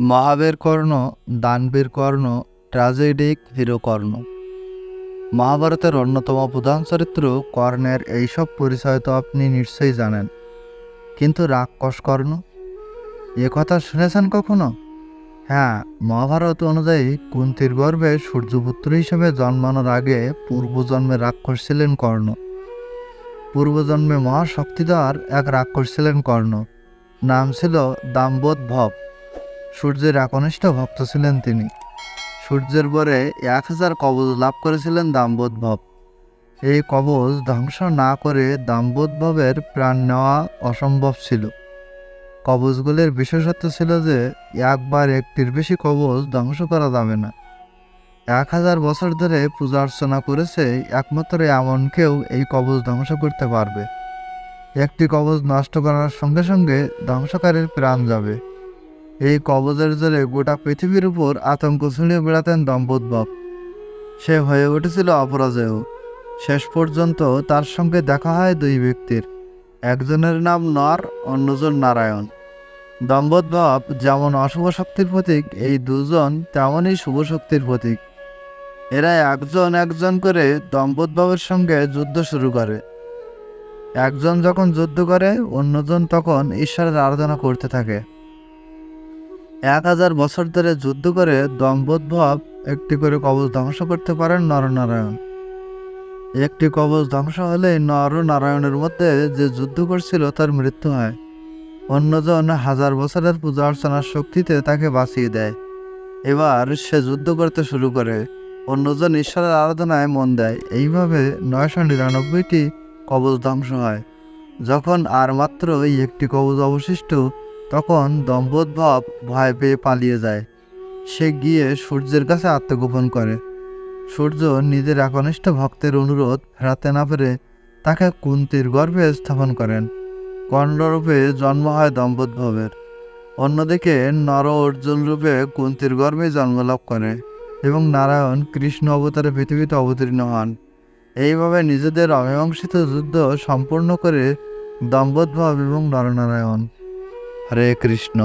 মহাবীর কর্ণ, দানবীর কর্ণ ট্র্যাজেডিক হিরো কর্ণ। মহাভারতের অন্যতম প্রধান চরিত্র কর্ণের এইসব পরিচয় তো আপনি নিশ্চয়ই জানেন। কিন্তু রাক্ষস কর্ণ? এ কথা শুনেছেন কখনো? হ্যাঁ মহাভারত অনুযায়ী কুন্তির গর্ভে সূর্যপুত্র হিসেবে জন্মানোর আগে পূর্বজন্মে রাক্ষস ছিলেন কর্ণ। পূর্বজন্মে মহাশক্তিধর এক রাক্ষস ছিলেন কর্ণ। নাম ছিল দাম্বোধ ভব সূর্যের একনিষ্ঠ ভক্ত ছিলেন তিনি। সূর্যের পরে এক হাজার কবজ লাভ করেছিলেন দাম্বোধ ভব এই কবজ ধ্বংস না করে দাম্বোধ ভবের প্রাণ নেওয়া অসম্ভব ছিল। কবজগুলির বিশেষত্ব ছিল যে, একবার একটির বেশি কবজ ধ্বংস করা যাবে না। এক হাজার বছর ধরে পূজা অর্চনা করেছে একমাত্র এমন কেউ এই কবজ ধ্বংস করতে পারবে। একটি কবজ নষ্ট করার সঙ্গে সঙ্গে ধ্বংসকারীর প্রাণ যাবে। এই কবজের জোরে গোটা পৃথিবীর উপর আতঙ্ক ছড়িয়ে বেড়াতেন দম্পতবাব সে হয়ে উঠেছিল অপরাজেয়। শেষ পর্যন্ত তার সঙ্গে দেখা হয় দুই ব্যক্তির। একজনের নাম নর, অন্যজন নারায়ণ। দম্পতভাব যেমন অশুভ শক্তির প্রতীক, এই দুজন তেমনই শুভ শক্তির প্রতীক। এরা একজন একজন করে দম্পতভাবের সঙ্গে যুদ্ধ শুরু করে। একজন যখন যুদ্ধ করে, অন্যজন তখন ঈশ্বরের আরাধনা করতে থাকে। এক হাজার বছর ধরে যুদ্ধ করে দম্পতভাব একটি করে কবচ ধ্বংস করতে পারেন নরনারায়ণ। একটি কবচ ধ্বংস হলে নর নারায়ণের মধ্যে যে যুদ্ধ করছিল তার মৃত্যু হয়। অন্যজন হাজার বছরের পূজা অর্চনার শক্তিতে তাকে বাঁচিয়ে দেয়। এবার সে যুদ্ধ করতে শুরু করে। অন্যজন ঈশ্বরের আরাধনায় মন দেয়। এইভাবে নয়শো নিরানব্বইটি কবচ ধ্বংস হয়। যখন আর মাত্র একটি কবচ অবশিষ্ট তখন দম্পতভাব ভয় পেয়ে পালিয়ে যায়। সে গিয়ে সূর্যের কাছে আত্মগোপন করে। সূর্য নিজের একনিষ্ঠ ভক্তের অনুরোধ ফেরাতে না পেরে তাকে কুন্তির গর্ভে স্থাপন করেন। কর্ণরূপে জন্ম হয় দম্পতভাবের অন্যদিকে নর অর্জুন রূপে কুন্তির গর্ভে জন্মলাভ করে এবং নারায়ণ কৃষ্ণ অবতারে পৃথিবীতে অবতীর্ণ হন। এইভাবে নিজেদের অমীমাংসিত যুদ্ধ সম্পূর্ণ করে দম্পতভাব এবং নরনারায়ণ হরে কৃষ্ণ